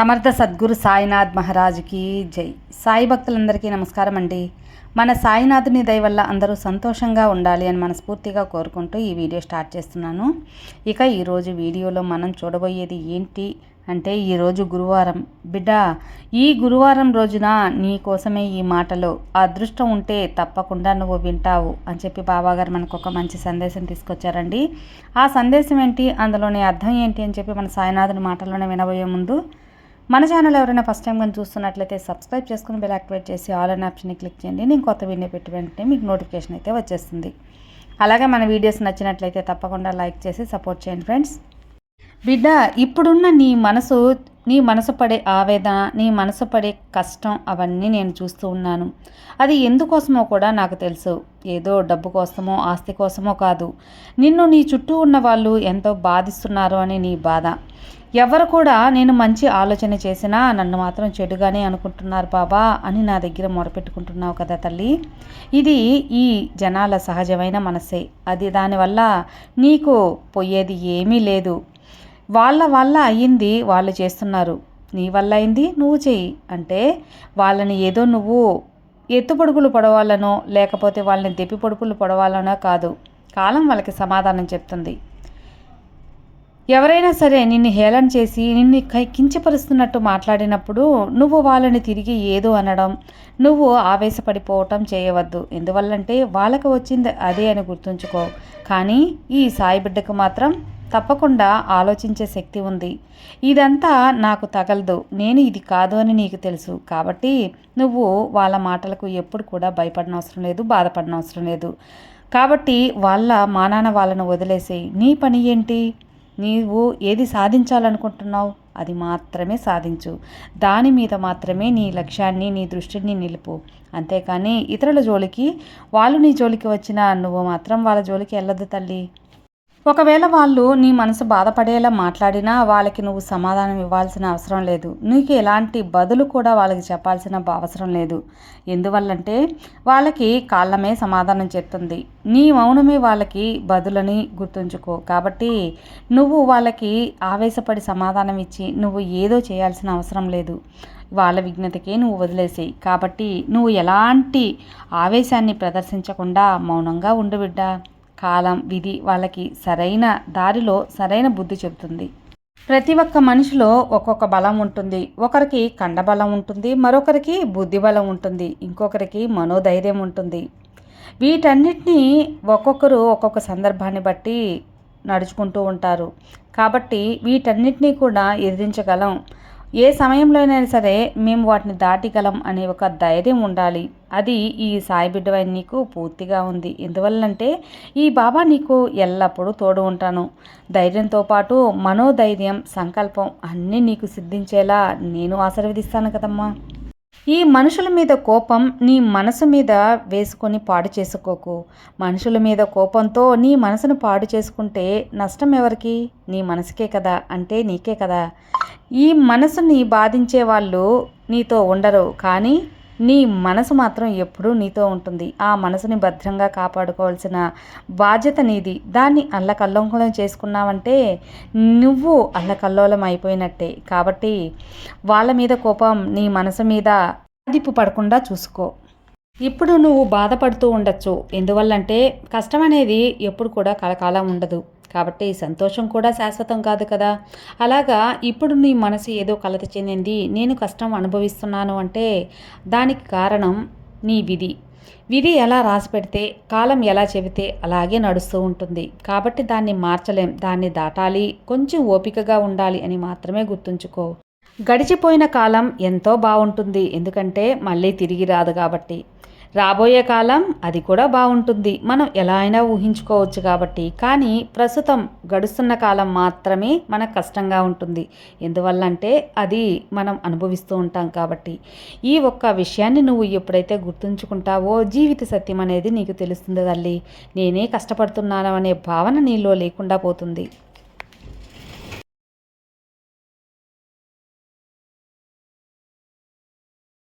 సమర్థ సద్గురు సాయినాథ్ మహారాజ్కి జై. సాయి భక్తులందరికీ నమస్కారం అండి. మన సాయినాథుని దయ వల్ల అందరూ సంతోషంగా ఉండాలి అని మనస్ఫూర్తిగా కోరుకుంటూ ఈ వీడియో స్టార్ట్ చేస్తున్నాను. ఇక ఈరోజు వీడియోలో మనం చూడబోయేది ఏంటి అంటే ఈరోజు గురువారం. బిడ్డ ఈ గురువారం రోజున నీ కోసమే ఈ మాటలు అదృష్టం ఉంటే తప్పకుండా నువ్వు వింటావు అని చెప్పి బాబాగారు మనకు ఒక మంచి సందేశం తీసుకొచ్చారండి. ఆ సందేశం ఏంటి? అందులోని అర్థం ఏంటి అని చెప్పి మన సాయినాథుని మాటల్లోనే వినబోయే ముందు మన ఛానల్ ఎవరైనా ఫస్ట్ టైం కానీ చూస్తున్నట్లయితే సబ్స్క్రైబ్ చేసుకుని బెల్ యాక్టివేట్ చేసి ఆల్ అన్ ఆప్షన్ని క్లిక్ చేయండి. నేను కొత్త వీడియో పెట్టి వెంటనే మీకు నోటిఫికేషన్ అయితే వచ్చేస్తుంది. అలాగే మన వీడియోస్ నచ్చినట్లయితే తప్పకుండా లైక్ చేసి సపోర్ట్ చేయండి ఫ్రెండ్స్ బిడ్డ ఇప్పుడున్న నీ మనసు నీ మనసు పడే ఆవేదన నీ మనసు పడే కష్టం అవన్నీ నేను చూస్తూ ఉన్నాను. అది ఎందుకోసమో కూడా నాకు తెలుసు. ఏదో డబ్బు కోసమో ఆస్తి కోసమో కాదు. నిన్ను నీ చుట్టూ ఉన్న వాళ్ళు ఎంతో బాధిస్తున్నారు అని నీ బాధ. ఎవరు కూడా నేను మంచి ఆలోచన చేసినా నన్ను మాత్రం చెడుగానే అనుకుంటున్నారు బాబా అని నా దగ్గర మొరపెట్టుకుంటున్నావు కదా తల్లి. ఇది ఈ జనాల సహజమైన మనసే. అది దానివల్ల నీకు పోయేది ఏమీ లేదు. వాళ్ళ వల్ల అయ్యింది వాళ్ళు చేస్తున్నారు. నీ వల్ల అయింది నువ్వు చెయ్యి. అంటే వాళ్ళని ఏదో నువ్వు ఎత్తు పొడుగులు పొడవాలనో లేకపోతే వాళ్ళని దెప్పి పొడుపులు పొడవాలనో కాదు. కాలం వాళ్ళకి సమాధానం చెప్తుంది. ఎవరైనా సరే నిన్ను హేళన చేసి నిన్ను కించపరుస్తున్నట్టు మాట్లాడినప్పుడు నువ్వు వాళ్ళని తిరిగి ఏదో అనడం నువ్వు ఆవేశపడిపోవటం చేయవద్దు. ఎందువల్లంటే వాళ్ళకి వచ్చింది అదే అని గుర్తుంచుకో. కానీ ఈ సాయి బిడ్డకు మాత్రం తప్పకుండా ఆలోచించే శక్తి ఉంది. ఇదంతా నాకు తగలదు. నేను ఇది కాదు అని నీకు తెలుసు. కాబట్టి నువ్వు వాళ్ళ మాటలకు ఎప్పుడు కూడా భయపడిన అవసరం లేదు బాధపడిన అవసరం లేదు. కాబట్టి వాళ్ళ మానాన వాళ్ళను వదిలేసే నీ పని ఏంటి? నీవు ఏది సాధించాలనుకుంటున్నావు అది మాత్రమే సాధించు. దాని మీద మాత్రమే నీ లక్ష్యాన్ని నీ దృష్టిని నిలుపు. అంతేకాని ఇతరుల జోలికి వాళ్ళు నీ జోలికి వచ్చినా నువ్వు మాత్రం వాళ్ళ జోలికి వెళ్ళదు తల్లి. ఒకవేళ వాళ్ళు నీ మనసు బాధపడేలా మాట్లాడినా వాళ్ళకి నువ్వు సమాధానం ఇవ్వాల్సిన అవసరం లేదు. నీకు ఎలాంటి బదులు కూడా వాళ్ళకి చెప్పాల్సిన అవసరం లేదు. ఎందువల్లంటే వాళ్ళకి కాళ్ళమే సమాధానం చెప్తుంది. నీ మౌనమే వాళ్ళకి బదులని గుర్తుంచుకో. కాబట్టి నువ్వు వాళ్ళకి ఆవేశపడి సమాధానం ఇచ్చి నువ్వు ఏదో చేయాల్సిన అవసరం లేదు. వాళ్ళ విఘ్నతకే నువ్వు వదిలేసేయి. కాబట్టి నువ్వు ఎలాంటి ఆవేశాన్ని ప్రదర్శించకుండా మౌనంగా ఉండు బిడ్డా. కాలం విధి వాళ్ళకి సరైన దారిలో సరైన బుద్ధి చెబుతుంది. ప్రతి ఒక్క మనిషిలో ఒక్కొక్క బలం ఉంటుంది. ఒకరికి కండబలం ఉంటుంది మరొకరికి బుద్ధి బలం ఉంటుంది ఇంకొకరికి మనోధైర్యం ఉంటుంది. వీటన్నిటినీ ఒక్కొక్కరు ఒక్కొక్క సందర్భాన్ని బట్టి నడుచుకుంటూ ఉంటారు. కాబట్టి వీటన్నిటినీ కూడా ఎదిరించగలం ఏ సమయంలో అయినా సరే మేము వాటిని దాటిగలం అనే ఒక ధైర్యం ఉండాలి. అది ఈ సాయి బిడ్డవై నీకు పూర్తిగా ఉంది. ఎందువల్లంటే ఈ బాబా నీకు ఎల్లప్పుడూ తోడు ఉంటాను. ధైర్యంతో పాటు మనోధైర్యం సంకల్పం అన్నీ నీకు సిద్ధించేలా నేను ఆశీర్వదిస్తాను కదమ్మా. ఈ మనుషుల మీద కోపం నీ మనసు మీద వేసుకొని పాడు చేసుకోకు. మనుషుల మీద కోపంతో నీ మనసును పాడు చేసుకుంటే నష్టం ఎవరికి? నీ మనసుకే కదా అంటే నీకే కదా. ఈ మనసుని బాధించే వాళ్ళు నీతో ఉండరు కానీ నీ మనసు మాత్రం ఎప్పుడూ నీతో ఉంటుంది. ఆ మనసుని భద్రంగా కాపాడుకోవాల్సిన బాధ్యత నీది. దాన్ని అల్లకల్లోలం చేసుకున్నావంటే నువ్వు అల్లకల్లోలం అయిపోయినట్టే. కాబట్టి వాళ్ళ మీద కోపం నీ మనసు మీద అదిప్పు పడకుండా చూసుకో. ఇప్పుడు నువ్వు బాధపడుతూ ఉండొచ్చు. ఎందువల్లంటే కష్టం అనేది ఎప్పుడు కూడా కలకాలం ఉండదు. కాబట్టి సంతోషం కూడా శాశ్వతం కాదు కదా. అలాగా ఇప్పుడు నీ మనసు ఏదో కలత చెందింది నేను కష్టం అనుభవిస్తున్నాను అంటే దానికి కారణం నీ విధి. విధి ఎలా రాసి పెడితే కాలం ఎలా చెబితే అలాగే నడుస్తూ ఉంటుంది. కాబట్టి దాన్ని మార్చలేం దాన్ని దాటాలి కొంచెం ఓపికగా ఉండాలి అని మాత్రమే గుర్తుంచుకో. గడిచిపోయిన కాలం ఎంతో బాగుంటుంది ఎందుకంటే మళ్ళీ తిరిగి రాదు కాబట్టి. రాబోయే కాలం అది కూడా బాగుంటుంది. మనం ఎలా అయినా ఊహించుకోవచ్చు కాబట్టి. కానీ ప్రస్తుతం గడుస్తున్న కాలం మాత్రమే మనకు కష్టంగా ఉంటుంది. ఎందువల్లంటే అది మనం అనుభవిస్తూ ఉంటాం కాబట్టి. ఈ ఒక్క విషయాన్ని నువ్వు ఎప్పుడైతే గుర్తుంచుకుంటావో జీవిత సత్యం అనేది నీకు తెలుస్తుంది తల్లి. నేనే కష్టపడుతున్నాను అనే భావన నీలో లేకుండా పోతుంది.